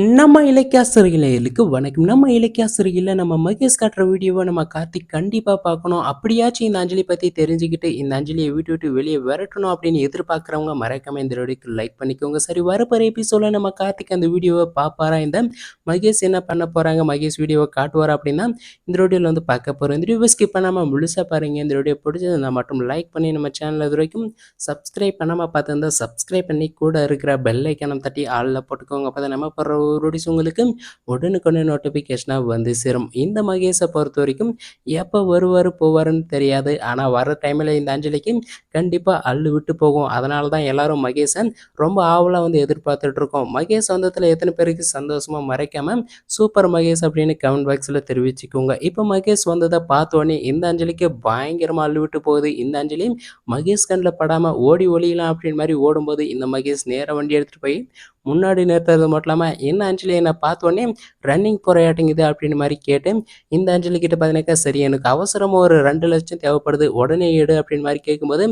நம்ம இலக்கியாசிரியர்களுக்கு வணக்கம். நம்ம இலக்கியாசிரியர்ல நம்ம மகேஷ் காட்டுற வீடியோவை நம்ம கார்த்திக் கண்டிப்பாக பார்க்கணும். அப்படியாச்சும் இந்த அஞ்சலி பற்றி தெரிஞ்சுக்கிட்டு, இந்த அஞ்சலியை வீட்ட விட்டு வெளியே விரட்டணும் அப்படின்னு எதிர்பார்க்குறவங்க மறக்காம இந்த வீடியோக்கு லைக் பண்ணிக்கோங்க. சரி வரப்போகிற எபிசோடில் நம்ம கார்த்திக் அந்த வீடியோவை பார்ப்பாரா? இந்த மகேஷ் என்ன பண்ண போறாங்க? மகேஷ் வீடியோவை காட்டுவார் அப்படின்னா இந்த வீடியோவில் வந்து பார்க்க போகிறோம் இந்த வீடியோவ ஸ்கிப் பண்ணாமல் முழுசாக பாருங்க. இந்த வீடியோ பிடிச்சதுனா மட்டும் லைக் பண்ணி நம்ம சேனல இதுவரைக்கும் சப்ஸ்கிரைப் பண்ணாமல் பார்த்துருந்தா சப்ஸ்கிரைப் பண்ணி கூட இருக்கிற பெல் ஐக்கான தட்டி ஆளில் போட்டுக்கோங்க. அப்பதான் நம்ம போடுற நோட்டீஸ் உங்களுக்கு உடனுக்குடனே நோட்டிஃபிகேஷனாக வந்து சேரும். இந்த மகேஷை பொறுத்த வரைக்கும் எப்போ வருவார் போவாருன்னு தெரியாது. ஆனால் வர டைமில் இந்த அஞ்சலிக்கு கண்டிப்பாக அள்ளு விட்டு போகும். அதனால தான் எல்லாரும் மகேஷன் ரொம்ப ஆவலாக வந்து எதிர்பார்த்துட்டு இருக்கோம். மகேஷ் சொந்தத்தில் எத்தனை பேருக்கு சந்தோஷமாக மறைக்காம சூப்பர் மகேஷ் அப்படின்னு கமெண்ட் பாக்ஸில் தெரிவிச்சுக்கோங்க. இப்போ மகேஷ் வந்ததை பார்த்தோன்னே இந்த அஞ்சலிக்கு பயங்கரமாக அள்ளு விட்டு போகுது. இந்த அஞ்சலி மகேஷ் கண்ணில் படாமல் ஓடி ஒளியலாம் அப்படின்னு மாதிரி ஓடும்போது, இந்த மகேஷ் நேராக வண்டி எடுத்துகிட்டு போய் முன்னாடி நிறுத்துறது மட்டும் இல்லாமல் என்ன அஞ்சலி என்ன பார்த்தோன்னே ரன்னிங் போறயாட்டிங்குது அப்படின்னு மாதிரி கேட்டு, இந்த அஞ்சலி கிட்ட பார்த்தீங்கன்னாக்கா, சரி எனக்கு அவசரமாக ஒரு 2,00,000 தேவைப்படுது. உடனே எடு அப்படின்னு மாதிரி கேட்கும்போது,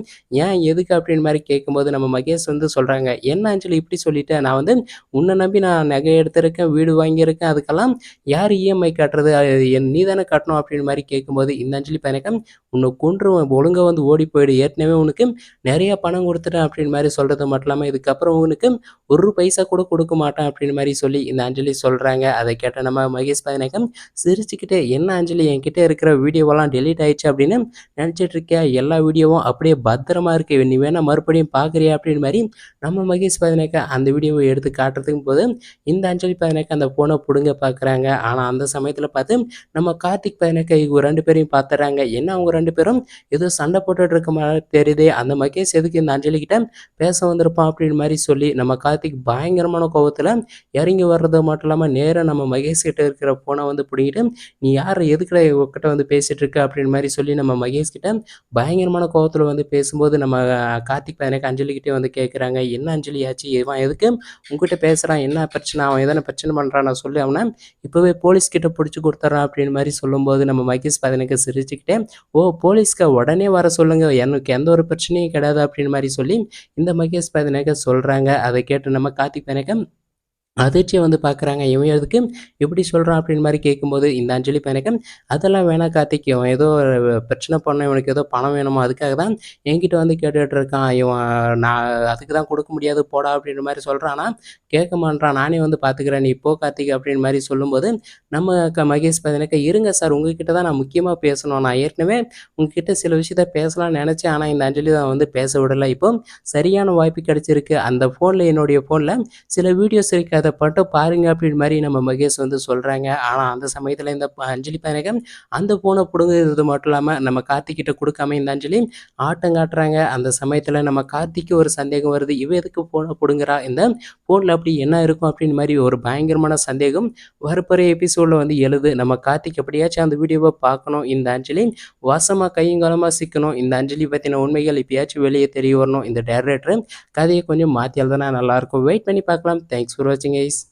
ஏன் எதுக்கு அப்படின்னு மாதிரி கேட்கும்போது, நம்ம மகேஷ் வந்து சொல்கிறாங்க என்ன அஞ்சலி இப்படி சொல்லிட்டு நான் வந்து உன்னை நம்பி நான் நகை எடுத்திருக்கேன், வீடு வாங்கியிருக்கேன். அதுக்கெல்லாம் யார் இஎம்ஐ கட்டுறது? என் நீ தானே கட்டணும் அப்படின்னு மாதிரி கேட்கும்போது, இந்த அஞ்சலி பார்த்தீங்கன்னாக்கா, உன்னை கொன்றுவன் ஒழுங்கா வந்து ஓடி போயிடு. ஏற்கனவே உனக்கு நிறைய பணம் கொடுத்துட்டேன் அப்படின்னு மாதிரி சொல்கிறது மட்டும் இல்லாமல் இதுக்கப்புறம் உனக்கு ஒரு பைசா கூட கொடுக்க மாட்டேன் அப்படின்னு மாதிரி சொல்லி இந்த அஞ்சலி சொல்கிறாங்க அதை கேட்ட நம்ம மகேஷ் பார்த்தீங்கன்னாக்கா, சிரிச்சுக்கிட்டே என்ன அஞ்சலி என்கிட்ட இருக்கிற வீடியோவெல்லாம் டெலீட் ஆயிடுச்சு அப்படின்னு நினச்சிட்டு இருக்கியா? எல்லா வீடியோவும் அப்படியே பத்திரமா இருக்கு. நீ வேணா மறுபடியும் பார்க்குறியா? அப்படின்னு மாதிரி நம்ம மகேஷ் பதினேக்கா அந்த வீடியோவை எடுத்து காட்டுறதுக்கும் போது, இந்த அஞ்சலி பதினேக்கா அந்த ஃபோனை பிடுங்க பார்க்குறாங்க. ஆனால் அந்த சமயத்தில் பார்த்து நம்ம கார்த்திக் பதினேக்கா இவங்க ரெண்டு பேரையும் பார்த்துறாங்க என்ன அவங்க ரெண்டு பேரும் ஏதோ சண்டை போட்டுட்டு இருக்க மாதிரி தெரியுதே. அந்த மகேஷ் எதுக்கு இந்த அஞ்சலி கிட்ட பேச வந்திருப்பான் அப்படின்னு மாதிரி சொல்லி, நம்ம கார்த்திக் பயங்கரமான கோபத்தில் இறங்கி வர்றது மட்டும் இல்லாமல் நேராக நம்ம மகேஷ் கிட்ட இருக்கிற ஃபோன வந்து பிடிங்கிட்டு நீ யார் எதுக்குடா உங்ககிட்ட வந்து பேசிட்டு இருக்க? அப்படின்னு மாதிரி சொல்லி நம்ம மகேஷ் கிட்ட பயங்கரமான கோபத்தில் வந்து பேசும்போது, நம்ம கார்த்திக் பையனுக்கு அஞ்சலிக்கிட்டே வந்து கேட்குறாங்க, என்ன அஞ்சலி ஆச்சு? இவன் எதுக்கு உங்ககிட்ட பேசுகிறான் என்ன பிரச்சனை? அவன் எதனா பிரச்சனை பண்ணுறான் சொல்லி அவனை இப்போவே போலீஸ் கிட்ட பிடிச்சி கொடுத்துட்றான் அப்படின்னு மாதிரி சொல்லும்போது, நம்ம மகேஷ் பையனுக்கு சிரிச்சுக்கிட்டே, ஓ! போலீஸ்க்கு உடனே வர சொல்லுங்க. எனக்கு எந்த ஒரு பிரச்சனையும் கிடையாது அப்படின்னு மாதிரி சொல்லி, இந்த மகேஷ் பதினேக்கர் சொல்கிறாங்க அதை கேட்டு நம்ம கார்த்திக் பார்த்தீங்கன்னாக்கா, அதிர்ச்சியை வந்து பார்க்குறாங்க. இவன் எதுக்கு இப்படி சொல்கிறான் அப்படின்னு மாதிரி கேட்கும்போது, இந்த அஞ்சலி பார்த்தீங்கன்னாக்கா, அதெல்லாம் வேணாம் கார்த்திக். இவன் ஏதோ பிரச்சனை பண்ண இவனுக்கு ஏதோ பணம் வேணுமோ அதுக்காக தான் என்கிட்ட வந்து கேட்டுகிட்டு இருக்கான். இவன் நான் அதுக்கு தான் கொடுக்க முடியாது போடா அப்படின்ற மாதிரி சொல்கிறான்னா கேட்க மாட்டான் நானே வந்து பார்த்துக்கிறேன். நீ போ கார்த்திக் அப்படின்னு மாதிரி சொல்லும்போது, நம்ம க மகேஷ் பார்த்தீங்கன்னாக்கா, இருங்க சார் உங்ககிட்ட தான் நான் முக்கியமாக பேசணும். நான் ஏற்கனவே உங்ககிட்ட சில விஷயத்த பேசலாம்னு நினச்சேன் ஆனால் இந்த அஞ்சலி தான் வந்து பேச விடலை இப்போ சரியான வாய்ப்பு கிடச்சிருக்கு அந்த ஃபோனில் என்னுடைய ஃபோனில் சில வீடியோஸ் இருக்கு. அதை மட்டும் பாருங்க அப்படின்னு மாதிரி நம்ம மகேஷ் வந்து சொல்கிறாங்க ஆனால் அந்த சமயத்தில் இந்த அஞ்சலி பார்த்தீங்கன்னாக்கா, அந்த ஃபோனை பிடுங்குறது மட்டும் இல்லாமல் நம்ம கார்த்திக்கிட்ட கொடுக்காம இந்த அஞ்சலி ஆட்டம் காட்டுறாங்க. அந்த சமயத்தில் நம்ம கார்த்திக்கு ஒரு சந்தேகம் வருது. இவ எதுக்கு ஃபோனை பிடுங்குறா இந்த ஃபோனில் அப்படி என்ன இருக்கும்? அப்படின்னு மாதிரி ஒரு பயங்கரமான சந்தேகம் வரப்போகிற எபிசோட்ல வந்து எழுது. நம்ம கார்த்திக் எப்படியாச்சும் அந்த வீடியோவை பார்க்கணும். இந்த அஞ்சலி வாசமாக கையும் சிக்கணும். இந்த அஞ்சலி பற்றின உண்மைகள் எப்பயாச்சும் வெளியே தெரிய வரணும். இந்த டேரக்டர் கதையை கொஞ்சம் மாற்றியால் எழுதுனா நல்லாயிருக்கும். வெயிட் பண்ணி பார்க்கலாம். தேங்க்ஸ் ஃபார் வாட்சிங் is